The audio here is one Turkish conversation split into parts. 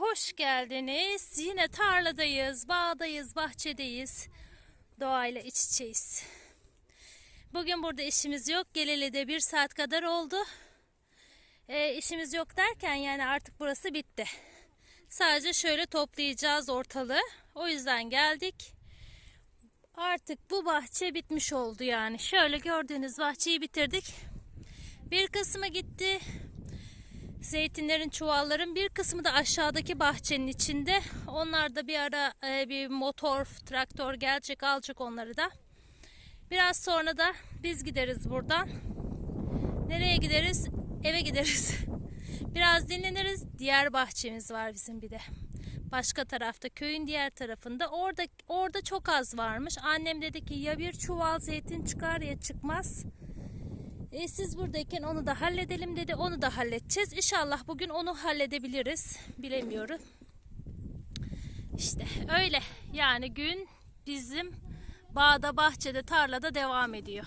hoş geldiniz. Yine tarladayız, bağdayız, bahçedeyiz. Doğayla iç içeyiz. Bugün burada işimiz yok. Geleli de bir saat kadar oldu. E, işimiz yok derken yani artık burası bitti. Sadece şöyle toplayacağız ortalığı. O yüzden geldik. Artık bu bahçe bitmiş oldu yani. Şöyle gördüğünüz bahçeyi bitirdik. Bir kısmı gitti. Zeytinlerin, çuvalların bir kısmı da aşağıdaki bahçenin içinde. Onlar da bir ara e, bir motor, traktör gelecek alacak onları da. Biraz sonra da biz gideriz buradan. Nereye gideriz? Eve gideriz. Biraz dinleniriz. Diğer bahçemiz var bizim bir de. Başka tarafta köyün diğer tarafında. Orada orada çok az varmış. Annem dedi ki ya bir çuval zeytin çıkar ya çıkmaz. E, siz buradayken onu da halledelim dedi. Onu da halledeceğiz. İnşallah bugün onu halledebiliriz. Bilemiyorum. İşte öyle. Yani gün bizim bağda, bahçede, tarlada devam ediyor.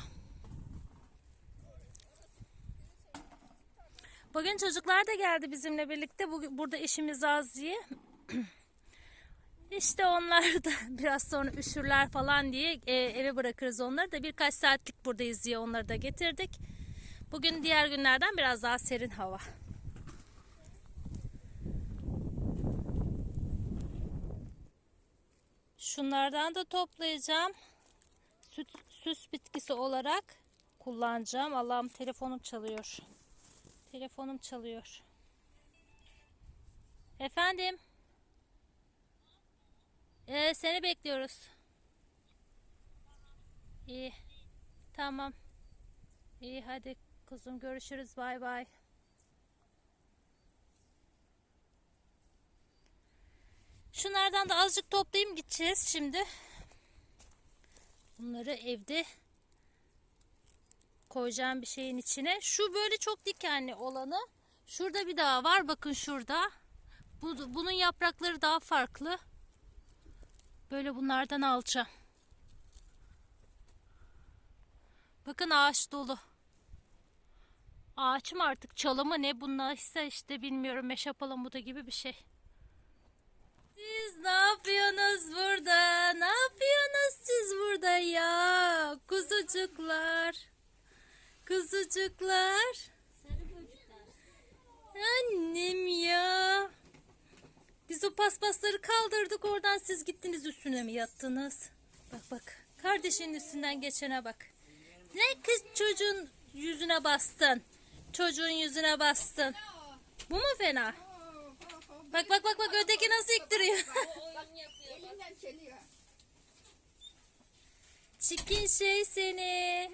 Bugün çocuklar da geldi bizimle birlikte. Bugün, burada işimiz az diye. İşte onlar da biraz sonra üşürler falan diye e, eve bırakırız onları da birkaç saatlik buradayız diye onları da getirdik. Bugün diğer günlerden biraz daha serin hava. Şunlardan da toplayacağım. Süt, süs bitkisi olarak kullanacağım. Allah'ım telefonum çalıyor. Telefonum çalıyor. Efendim? Ee, seni bekliyoruz. İyi. Tamam. İyi hadi kuzum görüşürüz. Bay bay. Şunlardan da azıcık toplayayım gideceğiz şimdi. Bunları evde koyacağım bir şeyin içine. Şu böyle çok dikenli olanı. Şurada bir daha var. Bakın şurada. Bu, bunun yaprakları daha farklı. Böyle bunlardan alacağım. Bakın ağaç dolu. Ağaç mı artık çalı mı ne bunlar ise işte bilmiyorum meşe palamudu gibi bir şey. Siz ne yapıyorsunuz burada? Ne yapıyorsunuz siz burada ya? Kuzucuklar. Kuzucuklar. Annem ya. Biz o paspasları kaldırdık oradan siz gittiniz üstüne mi yattınız? Bak bak. Kardeşinin üstünden geçene bak. Ne kız çocuğun yüzüne bastın? Çocuğun yüzüne bastın. Bu mu fena? Bak bak bak bak öteki nasıl iktiriyor. Çikin şey seni.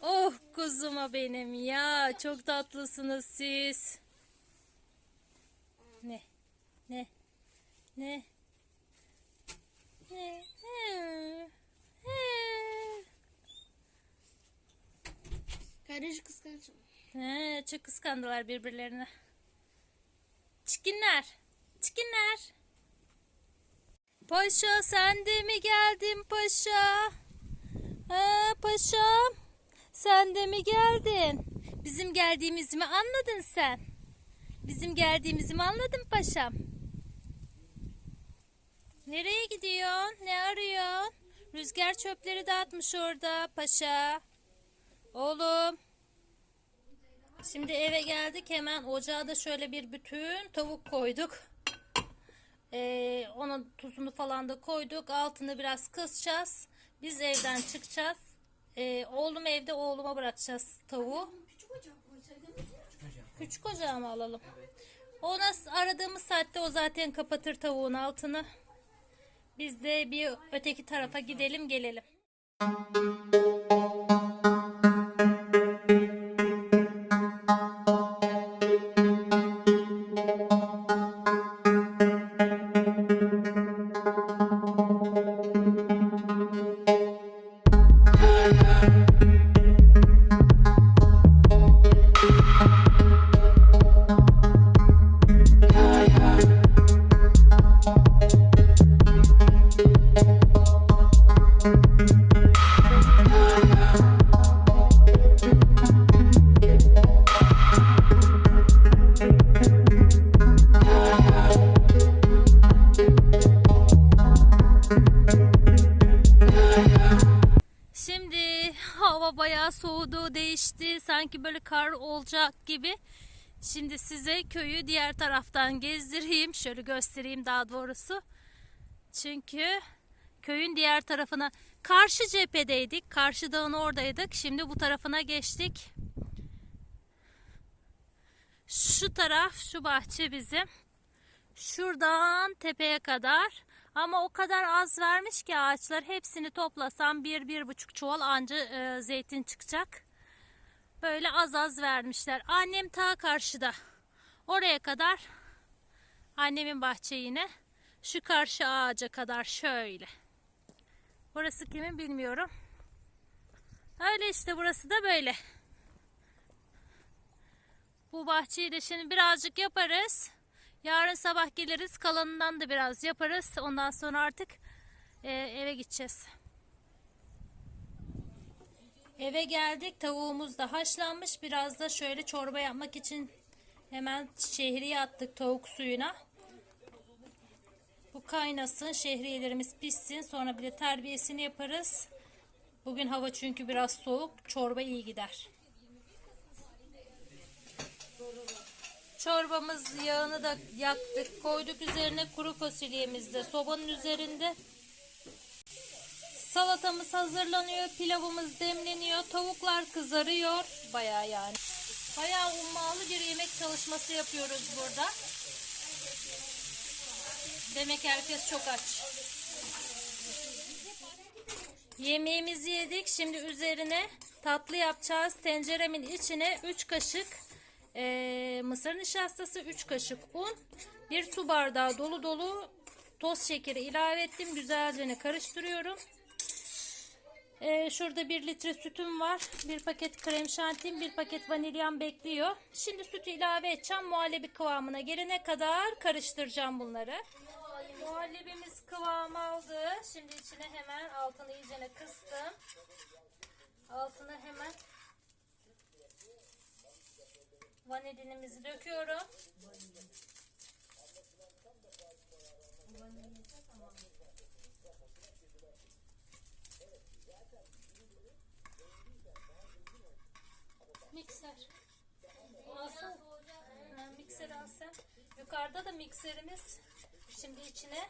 Oh kuzuma benim ya. Çok tatlısınız siz. Ne? Ne? Ne? He. He. He, çok kıskandılar birbirlerini. Çikinler. Çikinler. Paşa sen de mi geldin paşa? Ha, paşam sen de mi geldin? Bizim geldiğimizi mi anladın sen? Bizim geldiğimizi mi anladın paşam? Nereye gidiyorsun? Ne arıyorsun? Rüzgar çöpleri dağıtmış orada paşa. Oğlum. Şimdi eve geldik hemen ocağa da şöyle bir bütün tavuk koyduk. Ee, onun tuzunu falan da koyduk. Altını biraz kısacağız. Biz evden çıkacağız. Ee, oğlum evde oğluma bırakacağız tavuğu. Küçük ocak koysaydınız ya. Küçük ocağı mı alalım? Ona aradığımız saatte o zaten kapatır tavuğun altını. Biz de bir öteki tarafa gidelim gelelim. Şimdi soğudu, değişti. Sanki böyle kar olacak gibi. Şimdi size köyü diğer taraftan gezdireyim. Şöyle göstereyim daha doğrusu. Çünkü köyün diğer tarafına karşı cephedeydik. Karşı dağın oradaydık. Şimdi bu tarafına geçtik. Şu taraf, şu bahçe bizim. Şuradan tepeye kadar. Ama o kadar az vermiş ki ağaçlar hepsini toplasam bir, bir buçuk çuval anca e, zeytin çıkacak. Böyle az az vermişler. Annem ta karşıda. Oraya kadar annemin bahçe yine. Şu karşı ağaca kadar şöyle. Burası kimin bilmiyorum. Öyle işte burası da böyle. Bu bahçeyi de şimdi birazcık yaparız. Yarın sabah geliriz. Kalanından da biraz yaparız. Ondan sonra artık e, eve gideceğiz. Eve geldik. Tavuğumuz da haşlanmış. Biraz da şöyle çorba yapmak için hemen şehriye attık tavuk suyuna. Bu kaynasın. Şehriyelerimiz pişsin. Sonra bir de terbiyesini yaparız. Bugün hava çünkü biraz soğuk. Çorba iyi gider. Çorbamız yağını da yaktık. Koyduk üzerine kuru fasulyemiz de sobanın üzerinde. Salatamız hazırlanıyor. Pilavımız demleniyor. Tavuklar kızarıyor. Bayağı yani. Bayağı ummalı bir yemek çalışması yapıyoruz burada. Demek herkes çok aç. Yemeğimizi yedik. Şimdi üzerine tatlı yapacağız. Tenceremin içine 3 kaşık eee, mısır nişastası, 3 kaşık un, 1 su bardağı dolu dolu toz şekeri ilave ettim. Güzelce karıştırıyorum. Eee, şurada 1 litre sütüm var. 1 paket krem şantim, 1 paket vanilyam bekliyor. Şimdi sütü ilave edeceğim. Muhallebi kıvamına gelene kadar karıştıracağım bunları. Muhallebimiz kıvam aldı. Şimdi içine hemen altını iyicene kıstım. Altına hemen vanilinimizi döküyorum. Mikser. Ha, Mikser al sen. Yukarıda da mikserimiz. Şimdi içine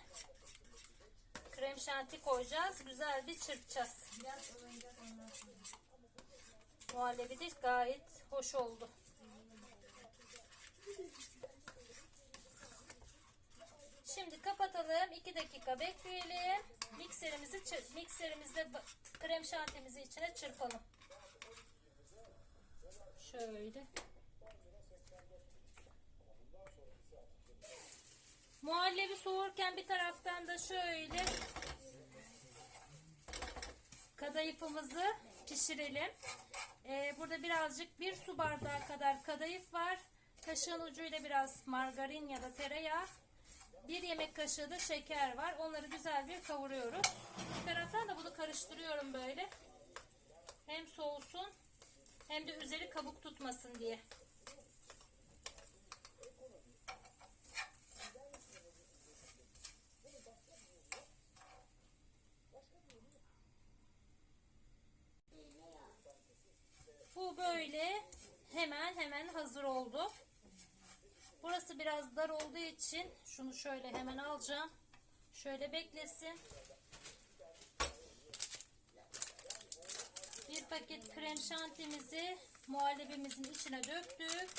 krem şanti koyacağız. Güzel bir çırpacağız. Muhallebi de gayet hoş oldu. Şimdi kapatalım. 2 dakika bekleyelim. Mikserimizi mikserimizde krem şantimizi içine çırpalım. Şöyle. Muhallebi soğurken bir taraftan da şöyle kadayıfımızı pişirelim. Ee, burada birazcık bir su bardağı kadar kadayıf var. Kaşığın ucuyla biraz margarin ya da tereyağı. Bir yemek kaşığı da şeker var. Onları güzel bir kavuruyoruz. Bir taraftan da bunu karıştırıyorum böyle. Hem soğusun hem de üzeri kabuk tutmasın diye. Bu böyle hemen hemen hazır oldu. Burası biraz dar olduğu için şunu şöyle hemen alacağım. Şöyle beklesin. Bir paket krem şantimizi muhallebimizin içine döktük.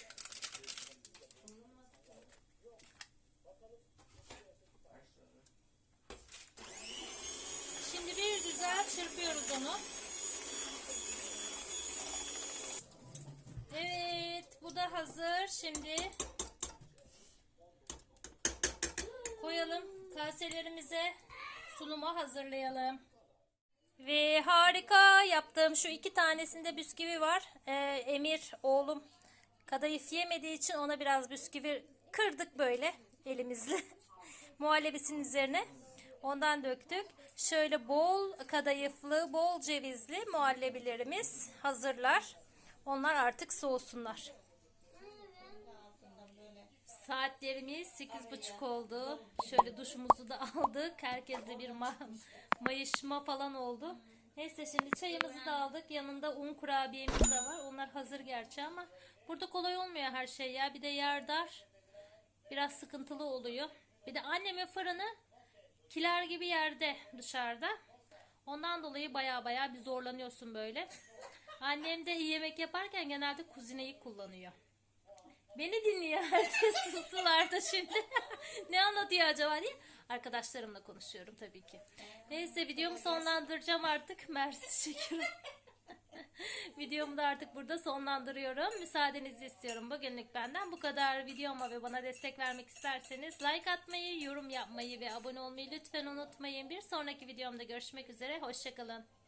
Şimdi bir güzel çırpıyoruz onu. Evet, bu da hazır. Şimdi kaselerimize sunuma hazırlayalım. Ve harika yaptığım şu iki tanesinde bisküvi var. Ee, Emir oğlum kadayıf yemediği için ona biraz bisküvi kırdık böyle elimizle. Muhallebisinin üzerine. Ondan döktük. Şöyle bol kadayıflı, bol cevizli muhallebilerimiz hazırlar. Onlar artık soğusunlar. Saatlerimiz sekiz buçuk oldu. Şöyle duşumuzu da aldık. Herkeste bir ma mayışma falan oldu. Neyse şimdi çayımızı da aldık. Yanında un kurabiyemiz de var. Onlar hazır gerçi ama burada kolay olmuyor her şey ya. Bir de yer dar. Biraz sıkıntılı oluyor. Bir de annemin fırını kiler gibi yerde dışarıda. Ondan dolayı baya baya bir zorlanıyorsun böyle. Annem de iyi yemek yaparken genelde kuzineyi kullanıyor. Beni dinliyor herkes sustular da şimdi. ne anlatıyor acaba diye. Arkadaşlarımla konuşuyorum tabii ki. Neyse videomu sonlandıracağım artık. Mersi çekiyorum. Videomu da artık burada sonlandırıyorum. Müsaadenizi istiyorum. Bugünlük benden bu kadar. Videoma ve bana destek vermek isterseniz like atmayı, yorum yapmayı ve abone olmayı lütfen unutmayın. Bir sonraki videomda görüşmek üzere. Hoşçakalın.